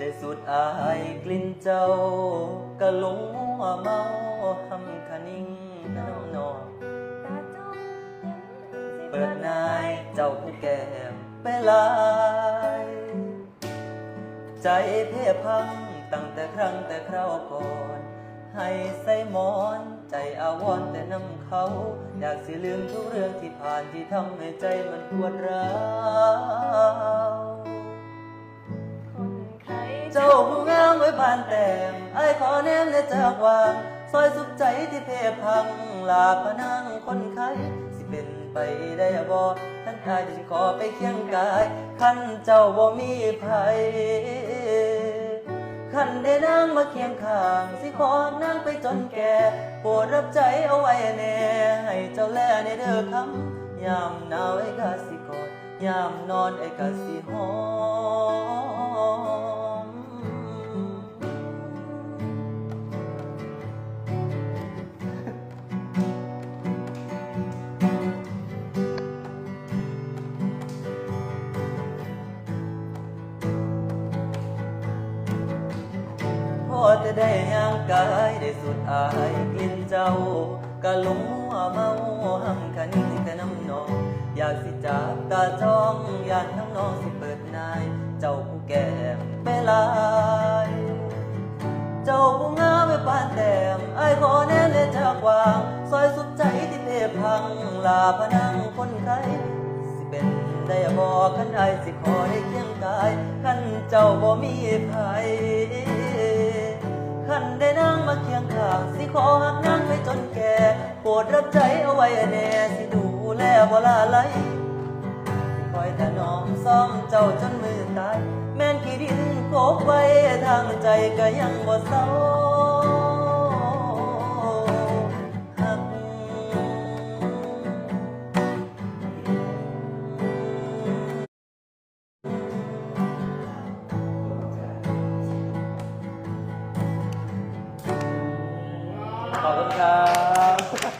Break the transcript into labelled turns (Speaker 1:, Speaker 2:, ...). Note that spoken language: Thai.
Speaker 1: ได้สุดอายกลิ่นเจ้าก็หลงมัวเมาหำคะนิ่งน้ำนอง
Speaker 2: ตาจ้องยังสิ
Speaker 1: เปิดนายเจ้าผู้แก้มไปลาย ใจเพ่พังตั้งแต่ครั้งแต่คราวก่อน ให้ใส่หมอนใจอาวรแต่นำเขา อยากสิลืมทุกเรื่องที่ผ่านที่ทำให้ใจมันปวดร้าว
Speaker 2: ไว้
Speaker 1: บานแต้มไอ้ขอแนมและจากวาง ซอยสุดใจที่เพพัง ลาพนังคนไข้สิเป็นไปได้บ่ท่านอายจะขอไปเคียงกายคันเจ้าบ่มีภัยคันได้นางมาเคียงข้าง สิขอนางไปจนแก่โปรดรับใจเอาไว้แน่ให้เจ้าแลในเด้อคำยามหนาวไอ้กาสิกอดยามนอนไอ้กาสิหอม จะได้ย่างกายได้สุดอายกลิ่นเจ้ากะหลงมัวเมาหังคันแต่น้ำนอง อยากสิจับตาจ้องยานทั้งนองสิเปิดนาย เจ้าผู้แก้มไปลาย เจ้าผู้งามไปปานแต้มไอ้ขอแน่เลยจากวางซอยสุดใจที่เพพังลาพนังคนไข้สิเป็นได้บอกขันไอสิขอได้เคียงกายขันเจ้าบ่มีภัย นได้นั่งมาเคียงข้างสิขอหักนั่งไปจนแก่โปรดรับใจเอาไว้แน่สิดูแลบ่ลาไหลคอยถนอมซ่อมเจ้าจนมือตาย แม่นขี้ดินโคบไว้ทางใจก็ยังบ่เศร้า ขอบคุณครับ